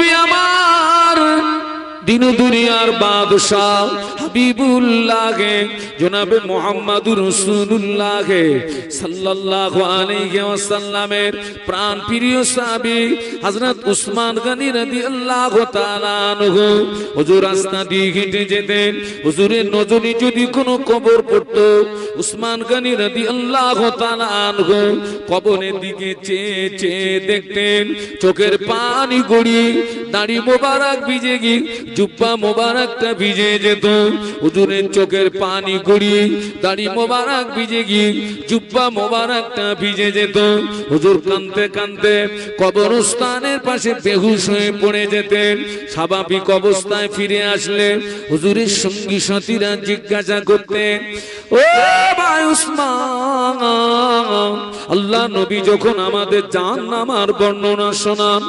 নবী আমার দিন দুনিয়ার বাদশাহ হাবিবুল্লাহে জনাবে মোহাম্মদুর রসুল্লাহে সাল্লাল্লাহু আলাইহি ওয়াসাল্লামের প্রাণ প্রিয় সাহাবী হযরত উসমান গনি রাদিয়াল্লাহু তাআলা আনহু। হুজুর রাস্তা দিয়ে হেঁটে যেতেন। হুজুরের নজরে যদি কোনো কবর পড়তো, উসমান গনি রাদিয়াল্লাহু তাআলা আনহু কবরের দিকে চেয়ে চেয়ে দেখতেন, চোখের পানি গড়িয়ে দাড়ি মোবারক ভিজে গিয়ে জুব্বা মোবারকটা ভিজে যেত। হুজুরের চোখের পানি গড়িয়ে, দাড়ি মোবারক ভিজে গিয়ে জুব্বা মোবারকটা ভিজে যেত। হুজুর কানতে কানতে কবরস্থানের পাশে বেহুশ হয়ে পড়ে যেতেন। স্বাভাবিক অবস্থায় ফিরে আসলে হুজুরের সঙ্গী সাথীরা জিজ্ঞাসা করতেন, ও ভাই উসমান, আল্লাহ নবী যখন আমাদের জান নামার বর্ণনা শোনান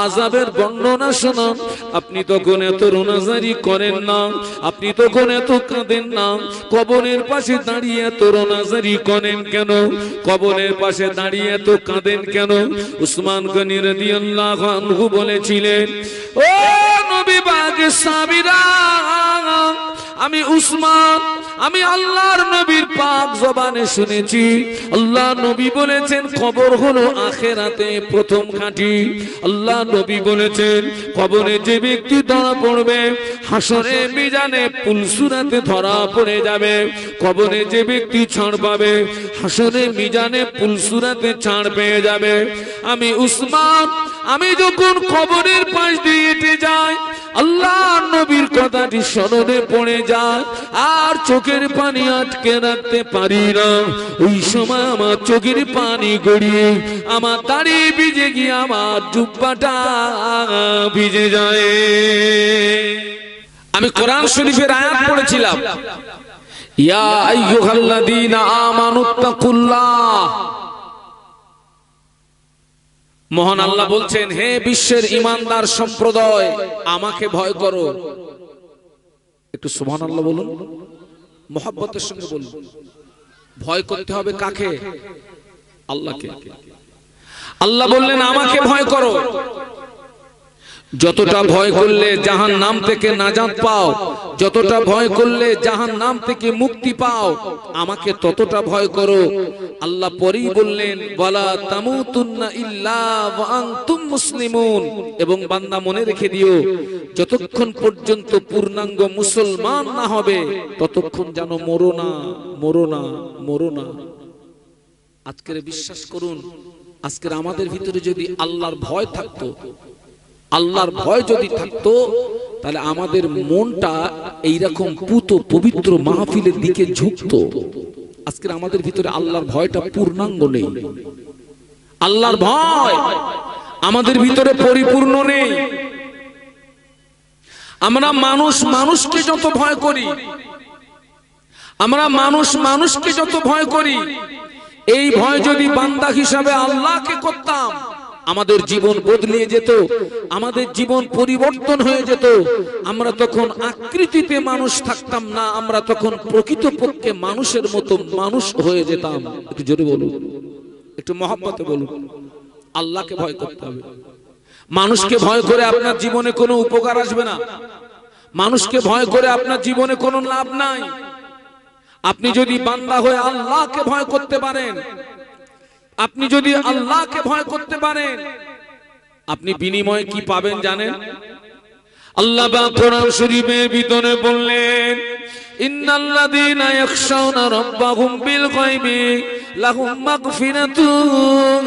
আজাবের বর্ণনা শোনান, আপনি তখন এত রোনাজারি করেন না। আপনি তখন এত কাঁদেন না। কবরের পাশে দাঁড়িয়ে এত রোনাজারি করেন কেন? কবরের পাশে দাঁড়িয়ে এত কাঁদেন কেন? উসমান গনি রাদিয়াল্লাহু বলেছিলেন, ও নবী বাগ সাবিরা, আমি উসমান আমি আল্লাহর নবীর পাক জবানে শুনেছি। আল্লাহ নবী বলেছেন, কবর হলো আখেরাতে প্রথম খাঁটি আল্লাহ নবী বলেছেন, কবরে যে ব্যক্তি ধরা পড়বে, হাসরে, মিজানে পুলসুরাতে ধরা পড়ে যাবে। কবরে যে ব্যক্তি ছাড় পাবে, হাসরে, মিজানে পুলসুরাতে ছাড় পেয়ে যাবে। আমি উসমান, আমি যখন কবরের পাশ দিয়ে হেঁটে যাই, আল্লাহ নবীর কথাটি স্মরণে পড়ে যায়। আর চোখের পানি আটকে রাখতে পারি না। ওই সময় আমার চোখের পানি গড়িয়ে আমার দাড়ি ভিজে গিয়ে আমার জুব্বাটা ভিজে যায়। আমি কোরআন শরীফের আয়াত পড়েছিলাম। ইয়া আইয়ুহাল্লাযীনা আমানুত্তাকুল্লাহ মহান আল্লাহ বলছেন, হে বিশ্বের ইমানদার সম্প্রদায়, আমাকে ভয় করো। একটু সুবহান আল্লাহ বলুন। মোহাব্বতের সঙ্গে বলুন ভয় করতে হবে কাকে? আল্লাহকে। আল্লাহ বললেন আমাকে ভয় করো। যতটা ভয় করলে জাহান নাম থেকে নাজাত পাও, যতটা ভয় করলে জাহান নাম থেকে মুক্তি পাও, আমাকে ততটা ভয় করো। আল্লাহ পরেই বললেন বলা তামুতুন্না ইল্লা ওয়া আনতুম মুসলিমুন। এবং বান্দা মনে রেখে দিও, যতক্ষণ পর্যন্ত পূর্ণাঙ্গ মুসলমান না হবে, ততক্ষণ যেন মরো না মরো না মরো না। আজকের বিশ্বাস করুন, আজকের আমাদের ভিতরে যদি আল্লাহর ভয় থাকতো আল্লাহর ভয় যদি থাকতো তাহলে আমাদের মনটা এইরকম পুত পবিত্র মাহফিলের দিকে ঝুঁকতো। আজকের আমাদের ভিতরে আল্লাহর ভয়টা পূর্ণাঙ্গ নেই। আল্লাহর ভয় আমাদের ভিতরে পরিপূর্ণ নেই। আমরা মানুষ মানুষকে যত ভয় করি আমরা মানুষ মানুষকে যত ভয় করি এই ভয় যদি বান্দা হিসাবে আল্লাহকে করতাম আমাদের জীবন বদলিয়ে যেত, আমাদের জীবন পরিবর্তন হয়ে যেত, আমরা তখন আকৃতিতে মানুষ থাকতাম না, আমরা তখন প্রকৃতপক্ষে মানুষের মতো মানুষ হয়ে যেতাম। একটু জোরে বলুন, একটু মহাব্বতে বলুন। আল্লাহকে ভয় করতে হবে। মানুষকে ভয় করে আপনার জীবনে কোনো উপকার আসবে না। মানুষকে ভয় করে আপনার জীবনে কোনো লাভ নাই। আপনি যদি বান্দা হয়ে আল্লাহকে ভয় করতে পারেন আপনি যদি আল্লাহকে ভয় করতে পারেন আপনি বিনিময়ে কি পাবেন জানেন? আল্লাহ কোরআন শরীফের ভিতরে বললেন ইন্নাল্লাযীনা ইয়াখশাউনা রাব্বাহুম বিল গায়বি লাহুম মাগফিরাতুন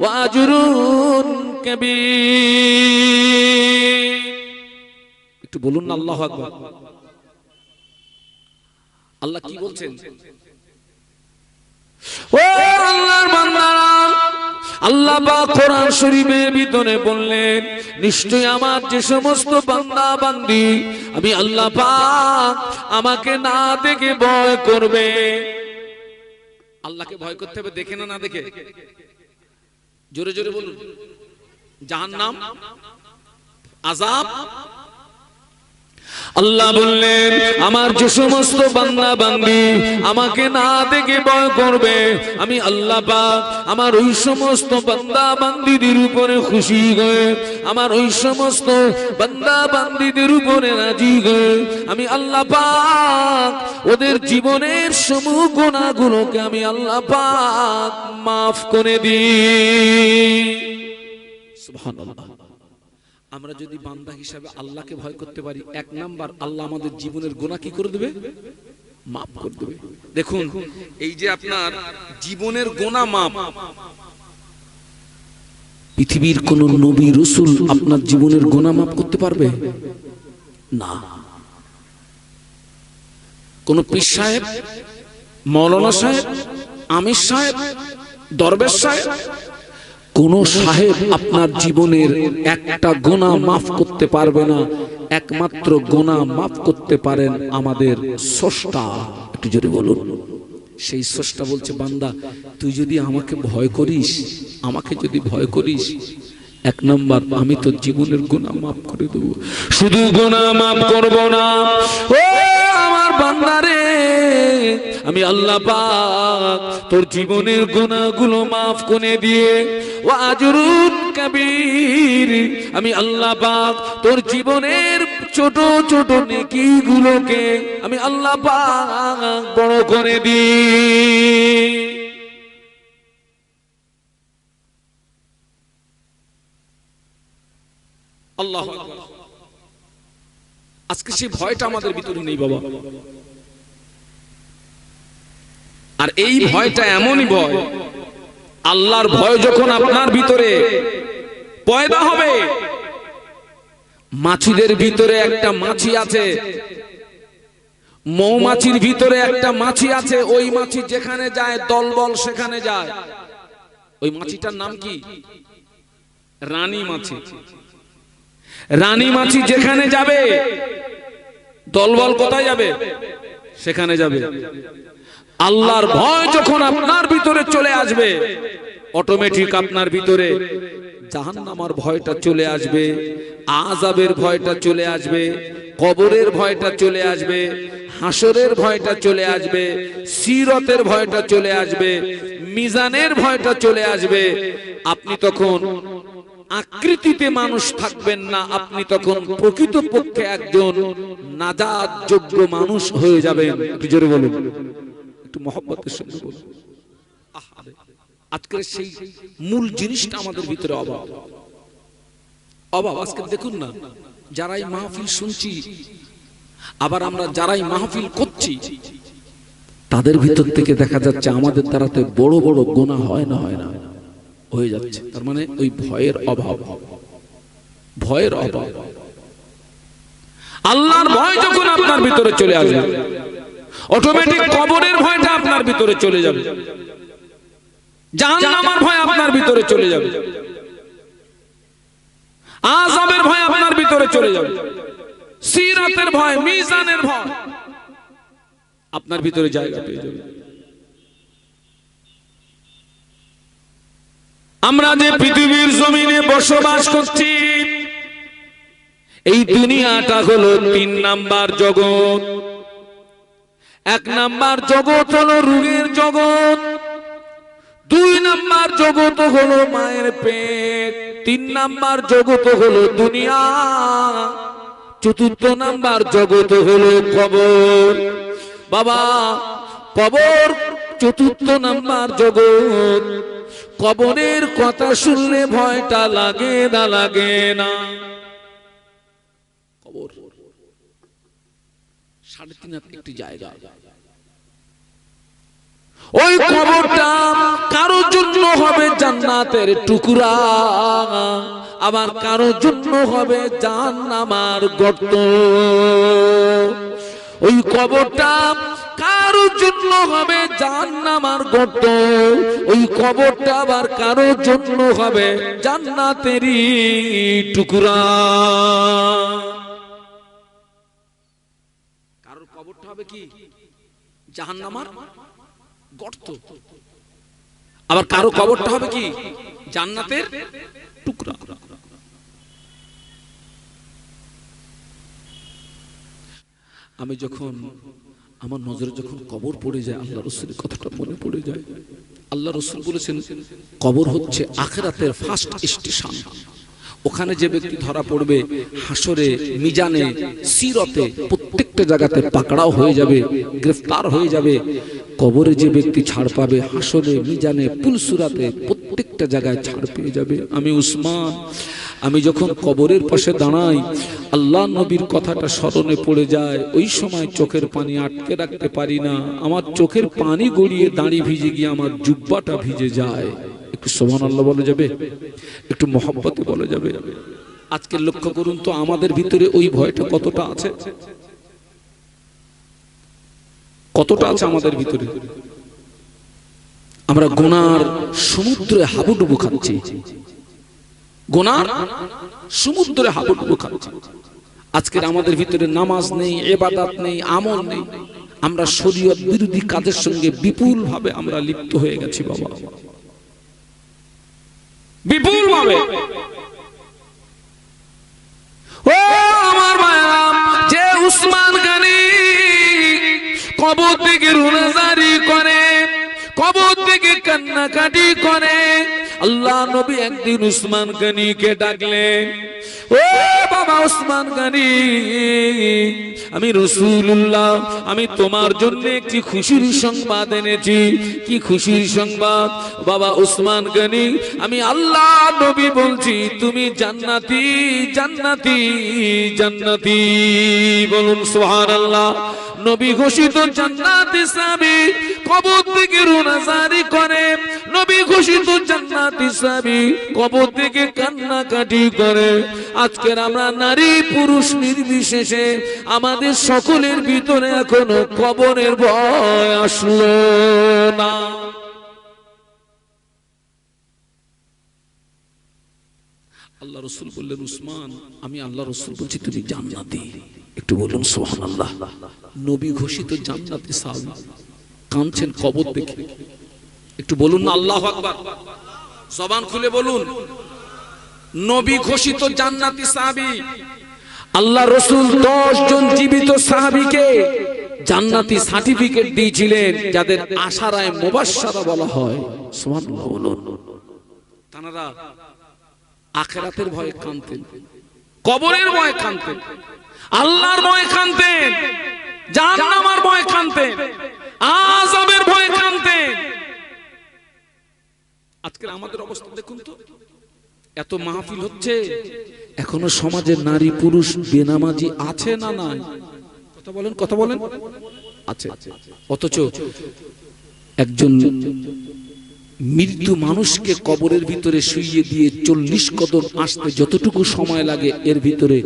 ওয়া আজরুন কাবীর। একটু বলুন না আল্লাহু আকবার। আল্লাহ কি বলছেন? আল্লাহ কোরআন শরীফের ভিতরে বললেন নিশ্চয় আমার যে সমস্ত বান্দা বান্দি, আমি আল্লাহ আমাকে না দেখে ভয় করবে। আল্লাহকে ভয় করতে হবে, দেখে না না দেখে। জোরে জোরে বলুন। আল্লাহ বললেন, আমার যে সমস্ত বান্দা বান্দি আমাকে না দেখে ভয় করবে, আমি আল্লাহ আমার ওই সমস্ত বান্দা বান্দিদের উপরে খুশি হয়ে, আমার ওই সমস্ত বান্দা বান্দিদের উপরে রাজি হয়ে, আমি আল্লাহ ওদের জীবনের সমূহ গুণাগুলোকে আমি আল্লাহ মাফ করে দিই। সুবহানাল্লাহ। আমরা যদি বান্দা হিসাবে আল্লাহকে ভয় করতে পারি এক নাম্বার আল্লাহ আমাদের জীবনের গোনা কি করে দেবে? মাফ করে দেবে। দেখুন এই যে আপনার জীবনের গোনা মাপ পৃথিবীর কোন নবী রসুল আপনার জীবনের গোনা মাপ করতে পারবে? না। কোন পীর সাহেব মৌলানা সাহেব আমির সাহেব দরবেশ সাহেব কোন সাহেব আপনার জীবনের একটা গোনা মাফ করতে পারবে না, একমাত্র গোনা মাফ করতে পারেন আমাদের স্রষ্টা। একটু জোরে বলুন। সেই স্রষ্টা বলছে, বান্দা, তুই যদি আমাকে ভয় করিস, আমাকে যদি ভয় করিস, এক নম্বর, আমি তো জীবনের গোনা মাফ করে দেবো। শুধু গোনা মাফ করব না। ও আমি আল্লাহ পাক তোর জীবনের গুণাগুলো মাফ করে দিয়ে ও আজরুন কবির। আমি আল্লাহ পাক তোর জীবনের ছোট ছোট নেকি গুলোকে আমি আল্লাহ পাক বড় করে দিই। আল্লাহ আজকে সেই ভয়টা আমাদের ভিতরে নেই বাবা। আর এই ভয়টা এমনই ভয়। আল্লাহর ভয় যখন আপনার ভিতরে পয়দা হবে মাছিদের ভিতরে একটা মাছি আছে মৌমাছির ভিতরে একটা মাছি আছে ওই মাছি যেখানে যায় দলবল সেখানে যায়। ওই মাছিটার নাম কি? রানী মাছি। রানী মাছি যেখানে যাবে দলবল কোথায় যাবে? সেখানে যাবে। আল্লাহর ভয় যখন আপনার ভিতরে চলে আসবে অটোমেটিক আপনার ভিতরে জাহান্নামার ভয়টা চলে আসবে আজাবের ভয়টা চলে আসবে, কবরের ভয়টা চলে আসবে, হাসরের ভয়টা চলে আসবে, সিরতের ভয়টা চলে আসবে, মিজানের ভয়টা চলে আসবে। আপনি তখন আকৃতিতে মানুষ থাকবেন না, আপনি তখন প্রকৃত পক্ষে একজন নাজাদ যোগ্য মানুষ হয়ে যাবেন। জোরে বলুন। একটু মহব্বতের সঙ্গে বলুন। আজকের সেই মূল জিনিসটা আমাদের ভিতরে অভাব। অভাব, আজকে দেখুন না, যারাই মাহফিল শুনছি, আবার আমরা যারাই মাহফিল করছি, তাদের ভিতর থেকে দেখা যাচ্ছে আমাদের দ্বারাতে বড় বড় গোনা হয় না হয় না, হয়ে যাচ্ছে। তার মানে ওই ভয়ের অভাব। ভয়ের অভাব। আল্লাহর ভয় যখন আপনার ভিতরে চলে আসবে অটোমেটিক কবরের ভয়টা আপনার ভিতরে চলে যাবে। জাহান্নামের ভয় আপনার ভিতরে চলে যাবে। আযাবের ভয় আপনার ভিতরে চলে যাবে। সিরাতের ভয় মিজানের ভয় আপনার ভিতরে জায়গা পেয়ে যাবে। আমরা যে পৃথিবীর জমিনে বসবাস করছি এই দুনিয়াটা হলো তিন নাম্বার জগৎ। এক নাম্বার জগৎ হলো রুগের জগৎ, দুই নাম্বার জগৎ হলো মায়ের পেট, তিন নাম্বার জগৎ হলো দুনিয়া, চতুর্থ নাম্বার জগৎ হলো কবর। বাবা, কবর চতুর্থ নাম্বার জগৎ, কবরের কথা শুনলে ভয়টা লাগে না লাগে না কবর সাড়ে তিন হাত একটি জায়গা। ওই কবরটা কারোর জন্য হবে জান্নাতের টুকরা। আবার কারোর জন্য হবে জাহান্নামার গর্ত। ওই কবরটা কারোর জন্য হবে জাহান্নামার গর্ত। ওই কবরটা আবার কারোর জন্য হবে জান্নাতেরই টুকরা। হবে কি? জাহান্নামার গর্ত। আবার কারও কবরটা হবে কি? জান্নাতের টুকরা। আমি যখন, আমার নজরে যখন কবর পড়ে যায়, আল্লাহ রসুলের কথাটা মনে পড়ে যায়। আল্লাহ রসুল বলেছেন, কবর হচ্ছে আখেরাতের ফার্স্ট স্টেশন ওখানে যে ব্যক্তি ধরা পড়বে, হাসরে, মিজানে, সিরতে, প্রত্যেকটা জায়গাতে পাকড়াও হয়ে যাবে, গ্রেফতার হয়ে যাবে। কবরে যে ব্যক্তি ছাড় পাবে, হাসরে, মিজানে পুলসুরাতে প্রত্যেকটা জায়গায় ছাড় পেয়ে যাবে। আমি উসমান, আমি যখন কবরের পাশে দাঁড়াই, আল্লাহ নবীর কথাটা স্মরণে পড়ে যায়, ওই সময় চোখের পানি আটকে রাখতে পারি না, আমার চোখের পানি গড়িয়ে দাঁড়িয়ে ভিজে গিয়ে আমার জুব্বাটা ভিজে যায়। একটু সোমান আল্লাহ বলা যাবে? একটু মহব্বতে বলা যাবে? আজকে লক্ষ্য করুন তো, আমাদের ভিতরে ওই ভয়টা কতটা আছে? কতটা আছে আমাদের ভিতরে? আমরা গোনার সমুদ্রে হাবুডুবু খাচ্ছি। গোনার সমুদ্রে হাবুডুবু খাচ্ছি। আজকের আমাদের ভিতরে নামাজ নেই এবাদাত নেই, আমল নেই। আমরা শরীয়ত বিরোধী কাজের সঙ্গে বিপুল ভাবে আমরা লিপ্ত হয়ে গেছি, বাবা। বিপুল ভাবে ও আমার মায়াম যে উসমান গানি কবর থেকে রুনাজারি করে কবর থেকে কান্নাকাটি করে। আল্লাহ নবী একদিন উসমান গানিকে ডাকলেন, ও বাবা উসমান গানি, আমি রসুল্লাহ আমি তোমার জন্য একটি খুশির সংবাদ এনেছি। কি খুশির সংবাদ? বাবা উসমান গানি, আমি আল্লাহ নবী বলছি, তুমি জান্নাতি জান্নাতি জান্নাতি, বলুন সোহার আল্লাহ নবী ঘোষিত জান্নাতি সাবি কবর থেকে রুনাজারি করে। নবী ঘোষিত জান্নাতি সাবি কবর থেকে কান্নাকাটি করে। আজকের আমরা নারী পুরুষ নির্বিশেষে আমাদের সকলের ভিতরে এখনও কবরের ভয় আসলো না। আল্লাহ রসুল বললেন, উসমান, আমি আল্লাহ রসুল বলছি, তুমি জান্নাতি। একটু বলুন সোহান আল্লাহ নবী ঘোষিত জান্নাতি সাহাবী কাঁদছেন কবর দেখে। একটু বলুন না, আল্লাহ আকবার। জবান খুলে বলুন। নবী ঘোষিত জান্নাতি সাহাবী, আল্লাহ রসুল দশ জন জীবিত সাহাবিকে জান্নাতি সার্টিফিকেট দিয়েছিলেন, যাদের আশারায় মুবাশশারা বলা হয়। সুবহানাল্লাহ বলুন। তানারা আখেরাতের ভয়ে কানতেন কবরের ভয়ে কানতেন আল্লাহর ভয়ে কানতেন জাহান্নামের ভয়ে কানতেন আযাবের ভয়ে কানতেন আজকের আমাদের অবস্থা দেখুন তো। এত মাহফিল হচ্ছে। এখনও সমাজে নারী পুরুষ বেনামাজি আছে না নাই? কথা বলেন কথা বলেন। আছে। অথচ একজন মৃত্যু মানুষকে কবরের ভিতরে শুইয়ে দিয়ে চল্লিশ কদম আসতে যতটুকু সময় লাগে, এর ভিতরে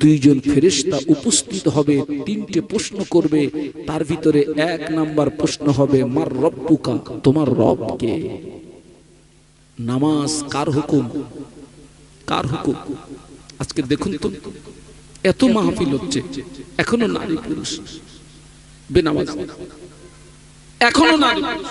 দুইজন ফেরেস্তা উপস্থিত হবে, তিনটে প্রশ্ন করবে, তার ভিতরে এক নাম্বার প্রশ্ন হবে, মার রব্বুকা? তোমার রব কে? নামাজ কার হুকুম? কার হুকুম? আজকে দেখুন তো, এত মাহফিল হচ্ছে, এখনও নারী পুরুষ, বেনামাজ, এখনও নারী পুরুষ।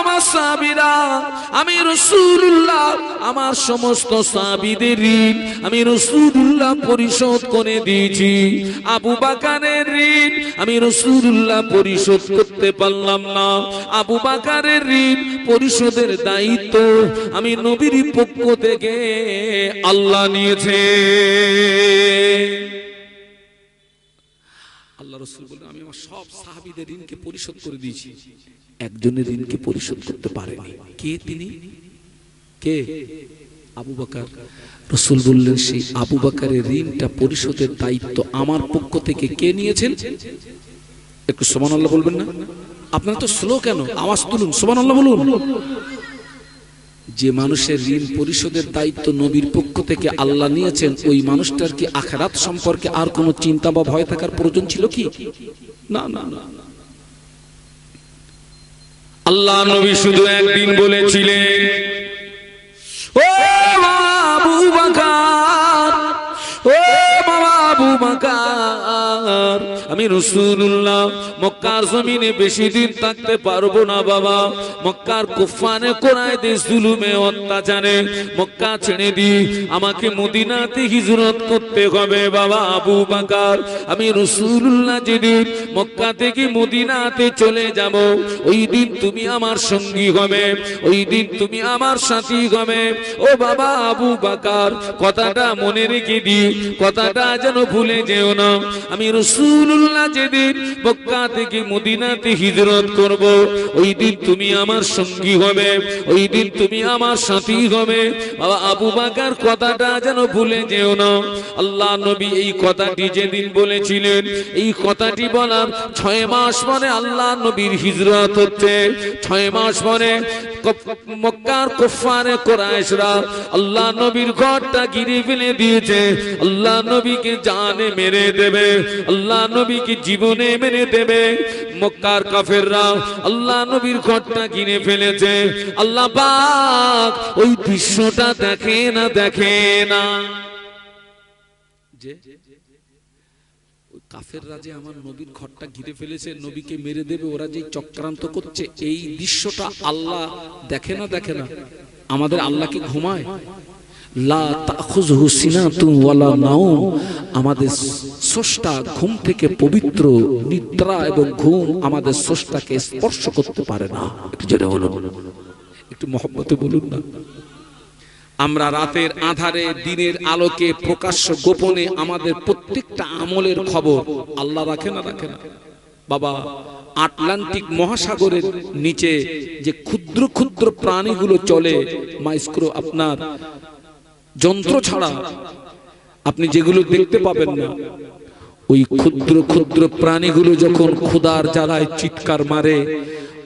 আমার সাহাবীরা, আমি রসুল্লাহ আমার সমস্ত সাহাবীদের ঋণ আমি রাসূলুল্লাহ পরিশোধ করে দিয়েছি। আবু বকরের ঋণ আমি রাসূলুল্লাহ পরিশোধ করতে পারলাম না। আবু বকরের ঋণ পরিশোধের দায়িত্ব আমি নবীর পক্ষ থেকে আল্লাহ নিয়েছে। রসুল বলেন আমি আমার সব সাহাবীদের ঋণকে পরিশোধ করে দিয়েছি। একজনের ঋণকে পরিশোধ করতে পারেনি। কে তিনি? কে? আবু বাকার। রসুল বললেন, সেই আবু বাকারের ঋণটা পরিশোধের দায়িত্ব আমার পক্ষ থেকে কে নিয়েছেন? একটু সমান আল্লাহ বলবেন না? আপনারা তো স্লো কেন? আওয়াজ তুলুন সমান আল্লাহ বলুন। যে মানুষের ঋণ পরিশোধের দায়িত্ব নবীর পক্ষ থেকে আল্লাহ নিয়েছেন, ওই মানুষটার কি আখেরাত সম্পর্কে আর কোনো চিন্তা বা ভয় থাকার প্রয়োজন ছিল কি? না না না। আল্লাহ নবী শুধু একদিন বলেছিলেন বাকার আমি রসুল্লাহ মক্কার জমিনে বেশি দিন থাকতে পারব না বাবা। মক্কার কুফানে কোরআয় দেশ জুলুমে অত্যাচারে মক্কা ছেড়ে দি। আমাকে মদিনাতে হিজরত করতে হবে বাবা আবু বাকার। আমি রসুল্লাহ যেদিন মক্কা থেকে মদিনাতে চলে যাব, ওই দিন তুমি আমার সঙ্গী হবে, ওই দিন তুমি আমার সাথী হবে। ও বাবা আবু বাকার, কথাটা মনে রেখে দি, কথাটা যেন ভুলে যেও না। আমি রসুল্লাহ যেদিন মক্কা থেকে মদিনাতে হিজরত করব, ওই দিন তুমি আমার সঙ্গী হবে, ওই দিন তুমি আমার সাথী হবে। বাবা, আবু বাকার কথাটা যেন ভুলে যেও না। আল্লাহ নবী এই কথাটি যেদিন বলেছিলেন, এই কথাটি বলার ছয় মাস পরে আল্লাহ নবীর হিজরত হচ্ছে। ছয় মাস পরে মক্কার কুফারে কোরাইশরা আল্লাহ নবীর ঘরটা ঘিরে ফেলে দিয়েছে। আল্লাহ নবীকে জানে মেরে দেবে। আল্লাহ নবীকে জীবনে মেরে দেবে। মক্কার কাফেররা আল্লাহ নবীর ঘরটা ঘিরে ফেলেছে। আল্লাহ পাক ওই দৃশ্যটা দেখে না দেখে না। আমাদের আল্লাহ কি ঘুমায়? আমাদের স্রষ্টা ঘুম থেকে পবিত্র, নিদ্রা এবং ঘুম আমাদের স্রষ্টাকে স্পর্শ করতে পারে না। একটু মহব্বতে বলুন না। আমরা রাতের আধারে, দিনের আলোকে, প্রকাশ্য গোপনে আমাদের প্রত্যেকটা আমলের খবর আল্লাহ রাখে না রাখে না। বাবা, আটলান্টিক মহাসাগরের নিচে যে ক্ষুদ্র ক্ষুদ্র প্রাণীগুলো চলে, মাইস্ক্রো আপনার যন্ত্র ছাড়া আপনি যেগুলো দেখতে পাবেন না, ওই ক্ষুদ্র ক্ষুদ্র প্রাণীগুলো যখন ক্ষুদার জ্বালায় চিৎকার মারে,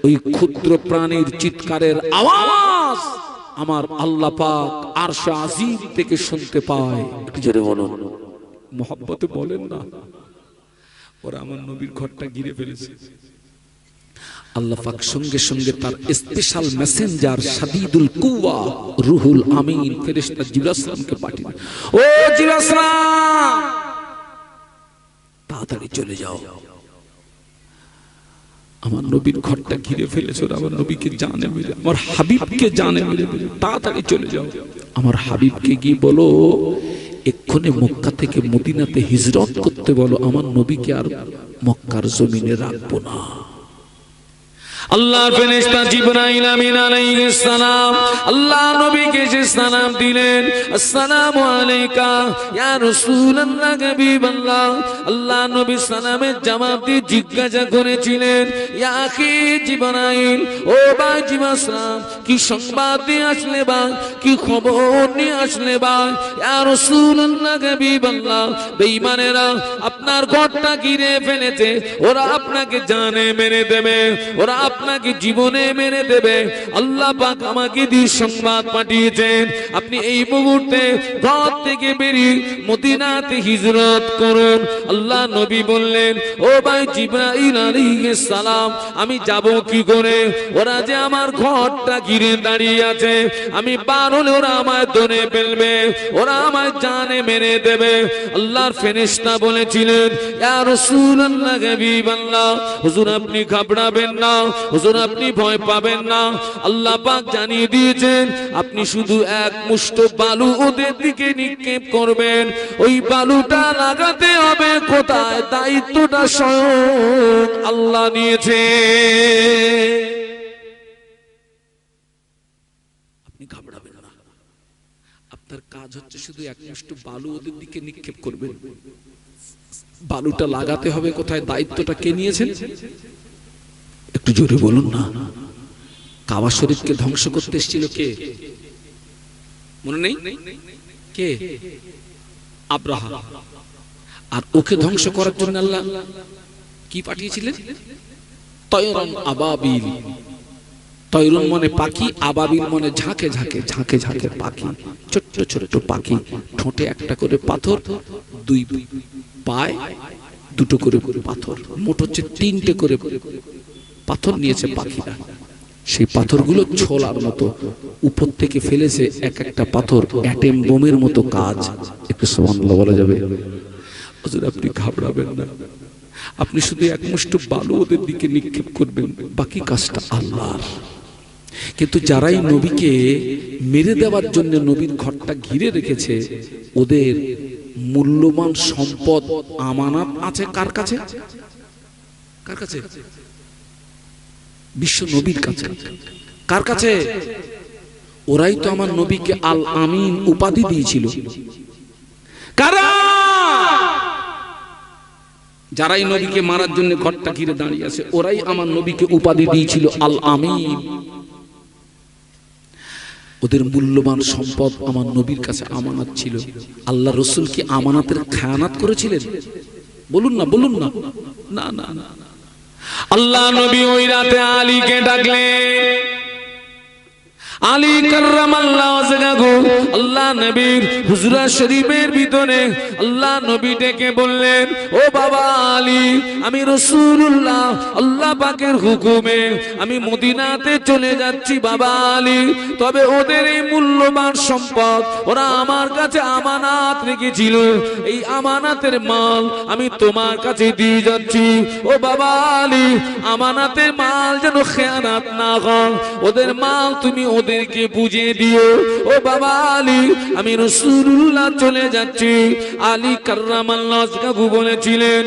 ওই ক্ষুদ্র প্রাণীর চিৎকারের আওয়াজ আমার আল্লাহ পাক আরশা আজিম থেকে শুনতে পায়। একটু বলেন না, ওরা আমার নবীর ঘরটা ঘিরে ফেলেছে। আল্লাহ পাক সঙ্গে সঙ্গে তার স্পেশাল মেসেঞ্জার সাদিদুল কুওয়া রুহুল আমিন ফেরেশতা জিবরাইল ইসলামকে পাঠিয়ে ও জিবরাইল ইসলাম তাড়াতাড়ি চলে যাও। আমার নবীর ঘরটা ঘিরে ফেলেছে আমার নবীকে জানে মেরে আমার হাবিবকে জানে মেরে তাড়াতাড়ি চলে যাও। আমার হাবিবকে গিয়ে বলো এক্ষণে মক্কা থেকে মদিনাতে হিজরত করতে বলো, আমার নবীকে আর মক্কার জমিনে রাখব না। আল্লাহর ফেরেশতা জিবরাইল আমিন আলাইহিস সালাম। আল্লাহ নবীকে যে সালাম দিলেন, আসসালামু আলাইকা, ইয়া রাসূলুল্লাহ, হাবিবাল্লাহ। আল্লাহ নবী সালামের জবাব দিয়ে জিজ্ঞাসা করেছিলেন, ইয়া আখি জিবরাইল, ও ভাই জিবাসলাম কি সংবাদ দিয়ে আসলে বা কি খবর নিয়ে আসলে বা ইয়া রাসূলুল্লাহ, হাবিবাল্লাহ। বেঈমানেরা আপনার ঘরটা ঘিরে ফেলেছে, ওরা আপনাকে জানে মেরে দেবে, ওরা আপনাকে জীবনে মেরে দেবে। আল্লাহ পাক আমাকে দিয়ে সংবাদ পাঠিয়েছেন। আপনি এই মুহূর্তে ঘর থেকে বেরিয়ে মদিনাতে হিজরত করুন। আল্লাহ নবী বললেন, ও ভাই জিব্রাইল আলাইহিস সালাম, আমি যাব কি করে? ওরা যে আমার ঘরটা ঘিরে দাঁড়িয়ে আছে, আমি বার হলে ওরা আমায় দনে ফেলবে, ওরা আমায় জানে মেরে দেবে। আল্লাহর ফেরেশতা বলেছিলেন, ইয়া রাসূলুল্লাহ, হাবিবাল্লাহ, হুজুর আপনি ঘাবড়াবেন না হুজুর, আপনি ভয় পাবেন না। আল্লাহ পাক জানিয়ে দিয়েছেন, আপনি শুধু এক মুষ্ট বালু ওদের দিকে নিক্ষেপ করবেন। ওই বালুটা লাগাতে হবে, কোথায়? দায়িত্বটা স্বয়ং আল্লাহ নিয়েছে। আপনি আপনার কাজ হচ্ছে শুধু এক মুষ্ট বালু ওদের দিকে নিক্ষেপ করবেন। বালুটা লাগাতে হবে, কোথায়? দায়িত্বটা কে নিয়েছেন? একটু জোরে বলুন না। কাবা শরীফকে ধ্বংস করতে এসেছিল কে? মনে নেই? কে? আব্রাহা আর ওকে ধ্বংস করার জন্য আল্লাহ কি পাঠিয়েছিলেন? তয়রন আবাবিল। তৈরুন মনে পাখি, আবাবিল মনে ঝাঁকে ঝাঁকে ঝাঁকে ঝাঁকে পাখি। ছোট্ট ছোট্ট পাখি। ঠোঁটে একটা করে পাথর, দুই পায় দুটো করে করে পাথর। মোট হচ্ছে তিনটে করে পাথর নিয়েছে পাখিরা। সেই পাথরগুলো ছোলার মতো। উপর থেকে ফেলেছে এক একটা পাথর, অ্যাটেম বোমের মতো কাজ। একটু সমানলা বলা যাবে। আপনি ঘাবড়াবেন না। আপনি শুধু একমুষ্ট বালু ওদের দিকে নিক্ষেপ করবেন। বাকি কাজটা আল্লাহর। কিন্তু যারাই নবীকে মেরে দেওয়ার জন্য নবীর ঘরটা ঘিরে রেখেছে, ওদের মূল্যবান সম্পদ, আমানত আছে কার কাছে? কার কাছে? বিশ্ব নবীর কাছে। কার কাছে? ওরাই তো আমার নবীকে আল আমিন উপাধি দিয়েছিল। যারাই নবীকে মারার জন্য ঘরটা ঘিরে দাঁড়িয়ে আছে, ওরাই আমার নবীকে উপাধি দিয়েছিল আল আমিন ওদের মূল্যবান সম্পদ আমার নবীর কাছে আমানত ছিল। আল্লাহ রসুল কি আমানাতের খায়ানাত করেছিলেন। বলুন না বলুন না না না না। আল্লাহ নবী ওই রাতে আলীকে ডাকলেন। আলী কার্রামাল্লাহ ওয়াজহাহু আল্লাহ নবীর হুজরা শরীফের ভিতরে আল্লাহ নবী ডেকে বললেন ও বাবা আলী আমি রাসূলুল্লাহ আল্লাহ পাকের হুকুমে আমি মদিনাতে চলে যাচ্ছি বাবা আলী। তবে ওদের এই মূল্যবান সম্পদ ওরা আমার কাছে আমানাত রেখেছিল। এই আমানাতের মাল আমি তোমার কাছে দিয়ে যাচ্ছি। ও বাবা আলী আমানাতের মাল যেন খেয়ানাত না হয়। ওদের মাল তুমি ওদেরকে বুঝিয়ে দিও। ও বাবা আলী, আমি রসুল্লাহ চলে যাচ্ছি। আলী কার্রামাল্লাহ বলেছিলেন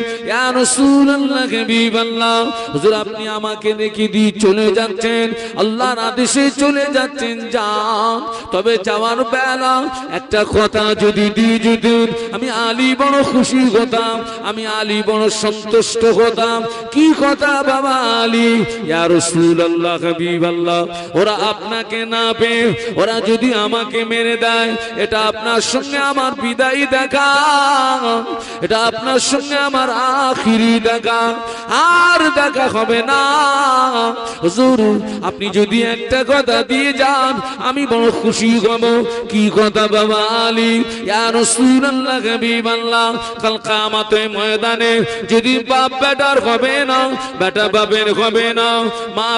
আপনি আমাকে রেখে দিয়ে চলে যাচ্ছেন। আল্লাহর আদেশে চলে যাচ্ছেন যান তবে যাওয়ার বেলা একটা কথা যদি দিয়ে যেতেন, আমি আলী বড় খুশি হতাম, আমি আলী বড় সন্তুষ্ট হতাম। কি কথা বাবা আলী? ইয়া রাসূলুল্লাহ হাবিবাল্লাহ, ওরা আপনাকে না পেয়ে ওরা যদি আমাকে মেরে দেয়, এটা আপনার সঙ্গে আমার বিদায় দেখা। এটা আপনার সঙ্গে আমার আখিরি দেখা। আর দেখা হবে না। হুজুর, আপনি যদি একটা কথা দিয়ে যান, আমি বড় খুশি হব। কি কথা বাবা আলী? ইয়া রাসূলুল্লাহ, হাবিবাল্লাহ, কাল কিয়ামতে ময়দানে যদি বাপ বেটার হবে না, বেটা বাপের হবে না, মা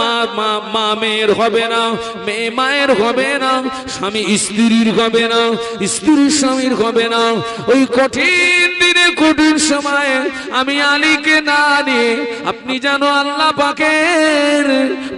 মা মা মা মেয়ের হবে না মেয়ে মায়ের হবে না, স্বামী স্ত্রীর হবে না স্ত্রীর স্বামীর হবে না। ওই কঠিন দিনে, কঠিন সময়ে আমি আলীকে না নিয়ে আপনি যেন আল্লাহ পাকের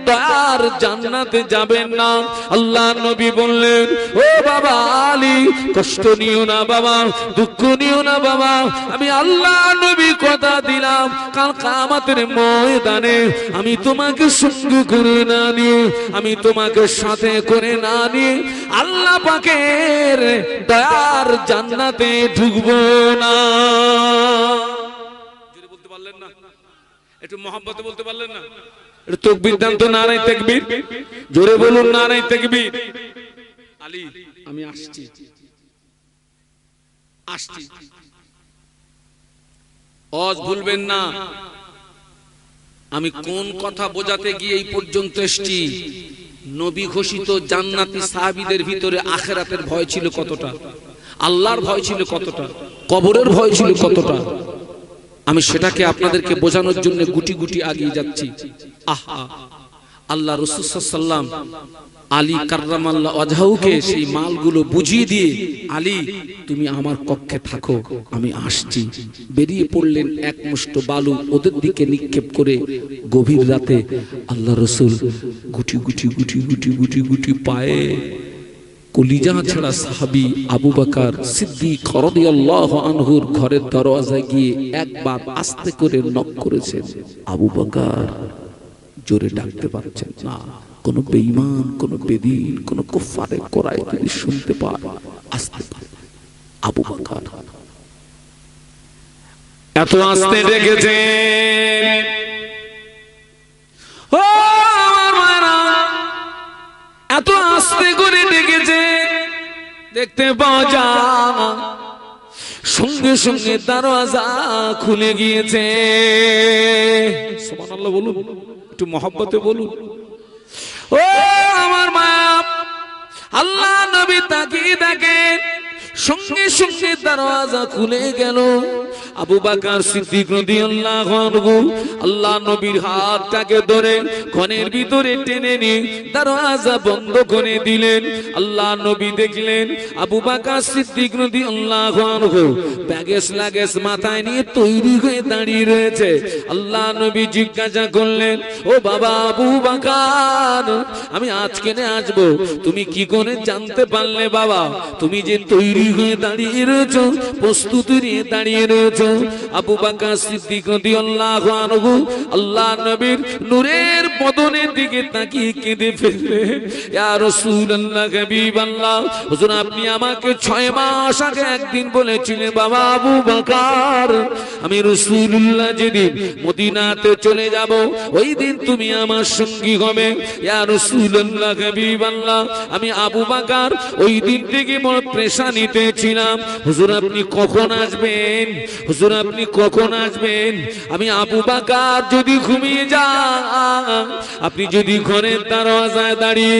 দয়ার জান্নাতে যাবেন না। আল্লাহ নবী বললেন, ও বাবা আলী, কষ্ট নিও না বাবা, দুঃখ নিও না বাবা। আমি আল্লাহ নবী কথা দিলাম, কাল কামাতের ময়দানে আমি তোমাকে সঙ্গে করে না নিয়ে, আমি তোমাকে সাথে করে না নিয়ে আল্লাহ পাকের দয়ার জান্নাতে ঢুকবো না। বলতে পারলেন না? একটু মহাব্বতে বলতে পারলেন আমি না। আমি কোন কথা বোঝাতে গিয়ে এই পর্যন্ত এসছি? নবী ঘোষিত জান্নাতি সাহাবিদের ভিতরে আখেরাতের ভয় ছিল কতটা? আল্লাহর ভয় ছিল কতটা? কবরের ভয় ছিল কতটা? আমি সেটাকে আপনাদেরকে বোঝানোর জন্য গুটি গুটি আগিয়ে যাচ্ছি। আহা! আল্লাহ রসুসাল্লাম আলী কার্রামাল্লাহ অজাহুকে সেই মালগুলো বুঝিয়ে দিয়ে, আলী, তুমি আমার কক্ষে থাকো, আমি আসছি। বেরিয়ে পড়লেন এক মুষ্ট বালু ওদের দিকে নিক্ষেপ করে গভীর রাতে। আল্লাহ রসুল গুটি গুটি গুটি গুটি গুটি গুটি পায়ে কলিজা ছাড়া সাহাবি আবু বাকার সিদ্দিক আনহুর ঘরের দরওয়াজায় গিয়ে একবার আস্তে করে নক করেছেন। আবু বাকার জোরে ডাকতে পারছেন না। কোন বেঈমান কোন বেদিন কোন কুফারে কোরাই যদি শুনতে পায় আস্তে পারে। আবু বাকার। এত আস্তে ডেকেছেন। ও মায়েরা এত আস্তে করে ডেকেছে দেখতে পাওয়া যায় সঙ্গে সঙ্গে দরওয়াজা খুলে গিয়েছে। সুবহানাল্লাহ বলুন একটু মহব্বতে বলুন। ও আমার মা আল্লাহ নবী তাকিয়ে দেখেন। সঙ্গে সঙ্গে দরওয়াজা খুলে গেল। আবু বাকার সিদ্দিক রাদিয়াল্লাহু আনহু আল্লাহ নবীর হাতটাকে ধরে ঘনের ভিতরে টেনে নিয়ে দরওয়াজা বন্ধ করে দিলেন। আল্লাহ নবী দেখলেন আবু বাকার সিদ্দিক রাদিয়াল্লাহু আনহু ব্যাগেজ লাগেজ মাথায় নিয়ে তৈরি হয়ে দাঁড়িয়ে রয়েছে। আল্লাহ নবী জিজ্ঞাসা করলেন, ও বাবা আবু বাকার, আমি আজকে আসব? তুমি কি করে জানতে পারলে বাবা? তুমি যে তৈরি হয়ে দাঁড়িয়ে রয়েছো, প্রস্তুতি নিয়ে দাঁড়িয়ে রয়েছো। আবু বাকার সিদ্দিক আল্লাহ নবীর নূরের বদনের দিকে তাকিয়ে কেঁদে ফেললে আপনি আমাকে ছয় মাস আগে একদিন বলেছিলেন, বাবা আবু বাকার, আমি রাসূলুল্লাহ যেদিন মদিনাতে চলে যাব, ওই দিন তুমি আমার সঙ্গী হবে। ইয়া রাসূলুল্লাহ, হাবিবাল্লাহ, আমি আবু বাকার, ওই দিন থেকে বড় প্রেশানিতে ছিলাম হুজুর, আপনি কখন আসবেন? হুজুর, আপনি কখন আসবেন? আমি আবু বাকার যদি ঘুমিয়ে যান আপনি যদি ঘরের দরওয়াজায় দাঁড়িয়ে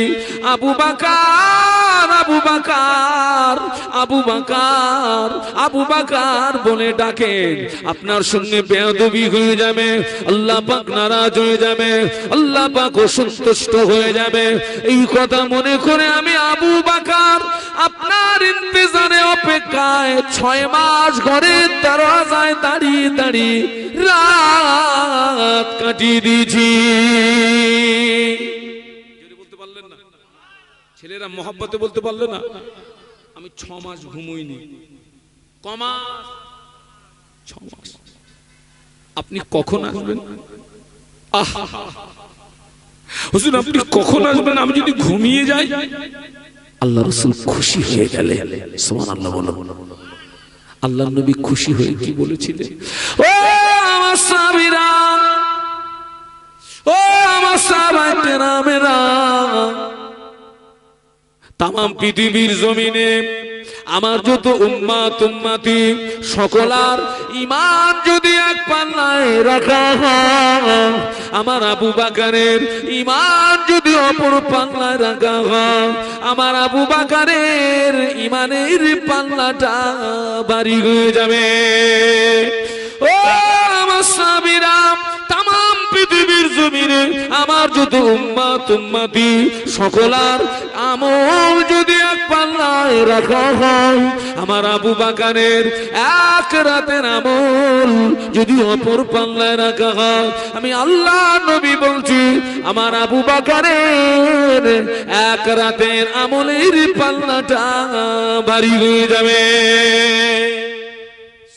আবু বাকার আবু বাকার আবু বাকার আবু বাকার বলে ডাকেন আপনার সঙ্গে বেয়াদবি হয়ে যাবে, আল্লাহ পাক নারাজ হয়ে যাবে, আল্লাহ পাক অসন্তুষ্ট হয়ে যাবে। এই কথা মনে করে আমি আবু বাকার আপনার ইন্তজারে অপেক্ষায় ছয় মাস ঘরের দরজায় দাঁড়িয়ে দাঁড়িয়ে রাত কাটিয়ে দিয়েছি। ছেলেরা মহাব্বতে বলতে পারল না। আমি ছ মাস ঘুমোইনি। কমা ছ মাস। আপনি কখন আসবেন? আপনি কখন আসবেন? আমি যদি ঘুমিয়ে যাই? আল্লাহ রসুল খুশি হয়ে গেলে। সোমান আল্লাহ বলো আল্লাহ নবী খুশি হয়ে কি বলেছিলেন? ও আমার সাবিরা ও আমার সাবাই তাম পৃথিবীর জমিনে আমার যত উম্মাত উম্মাতি, সকলার ইমান যদি এক পাল্লায় রাখা হয়, আমার আবু বাকারের ইমান যদি অপর পাল্লায় রাখা হয়, আমার আবু বাকারের ইমানের পাল্লাটা বাড়ি হয়ে যাবে। ও আমার জমিনে আমার যত উম্মা তুম্মাতি সকলার আমল যদি এক পাল্লায় রাখা হয়, আমার আবু বাগানের এক রাতের আমল যদি অপর পাল্লায় রাখা হয়, আমি আল্লাহ নবী বলছি, আমার আবু বাগানের এক রাতের আমলের পাল্লাটা ভারী হয়ে যাবে।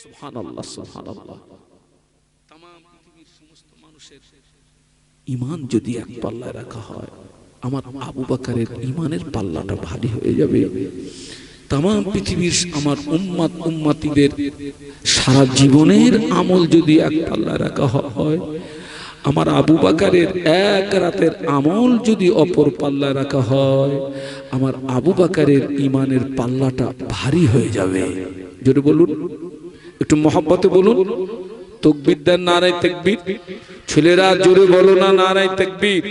সুবহানাল্লাহ সুবহানাল্লাহ। ইমান যদি এক পাল্লায় রাখা হয়, আমার আবু বাকারের ইমানের পাল্লাটা ভারী হয়ে যাবে। তাম পৃথিবীর আমার উম্মাত উম্মাতিদের সারা জীবনের আমল যদি এক পাল্লা রাখা হয়, আমার আবু বাকারের এক রাতের আমল যদি অপর পাল্লায় রাখা হয়, আমার আবু বাকারের ইমানের পাল্লাটা ভারী হয়ে যাবে। যদি বলুন, একটু মহব্বতে বলুন। তকবির দেন নারায় তেকবির। ছেলেরা জোরে বলো না নারায় তেকবির।